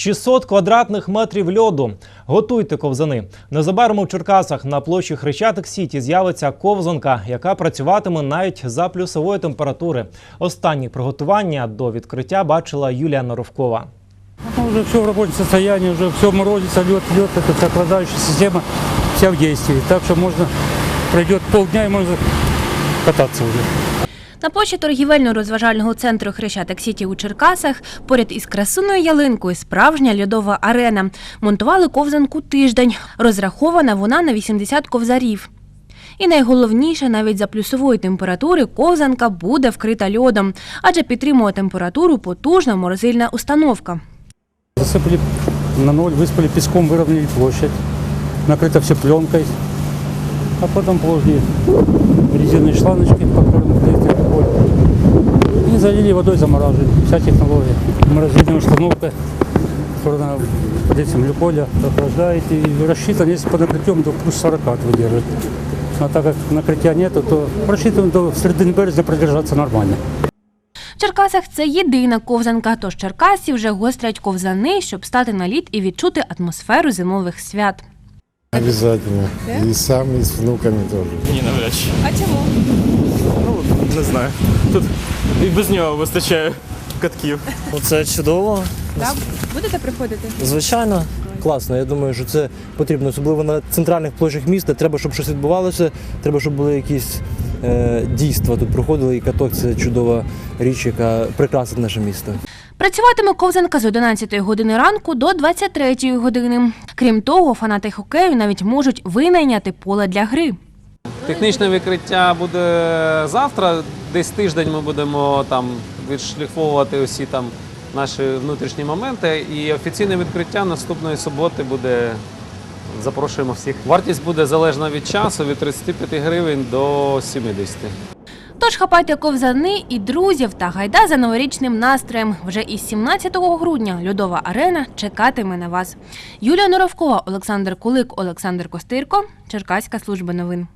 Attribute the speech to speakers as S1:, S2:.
S1: 600 квадратних метрів льоду. Готуйте ковзани. Незабаром у Черкасах на площі Хрещатик Сіті з'явиться ковзанка, яка працюватиме навіть за плюсової температури. Останні приготування до відкриття бачила Юлія Норовкова.
S2: Ну, уже все в рабочем состоянии, уже все морозится, лед, лед, это вся система, вся в действии. Так что можно, пройдет полдня и можно кататься уже.
S3: На площі торгівельно-розважального центру Хрещатик Сіті у Черкасах поряд із красуною ялинкою справжня льодова арена. Монтували ковзанку тиждень. Розрахована вона на 80 ковзарів. І найголовніше, навіть за плюсової температури ковзанка буде вкрита льодом, адже підтримує температуру потужна морозильна установка.
S2: Засыпали на ноль, выспали песком, выровняли площадь. Накрыто все пленкой. А потом положили резиновые шланочки, по которым клеится алкоголь. И залили водой, замораживали. Вся технология. Морозильная установка, которая под этим глюколя охлаждает и рассчитана, если под накрытием, до плюс 40 выдержит. А так как накрытия нету, то рассчитываем до середины березня продержаться нормально.
S3: В Черкасах це єдина ковзанка, тож черкасці вже гострять ковзани, щоб стати на лід і відчути атмосферу зимових свят.
S4: Обязательно. И сам, и с внуками тоже.
S5: Ні, навряд чи. А чому? Ну, не знаю. Тут і без нього вистачає катків.
S6: Ну, Це чудово.
S7: Так? Будете приходити?
S6: Звичайно, класно. Я думаю, що це потрібно, особливо на центральних площах міста. Треба, щоб щось відбувалося, треба, щоб були якісь е, дійства тут проходили. І каток це чудова річ, яка прикрасить наше місто.
S3: Працюватиме ковзанка з 11 години ранку до 23 години. Крім того, фанати хокею навіть можуть винайняти поле для гри.
S8: Технічне викриття буде завтра. Десь тиждень ми будемо там відшліфовувати усі там наші внутрішні моменти. І офіційне відкриття наступної суботи буде. Запрошуємо всіх. Вартість буде залежна від часу від 35 гривень до 70.
S3: Тож хапайте ковзани і друзів та гайда за новорічним настроєм. Вже із 17 грудня льодова арена чекатиме на вас. Юлія Норовкова, Олександр Кулик, Олександр Костирко, Черкаська служба новин.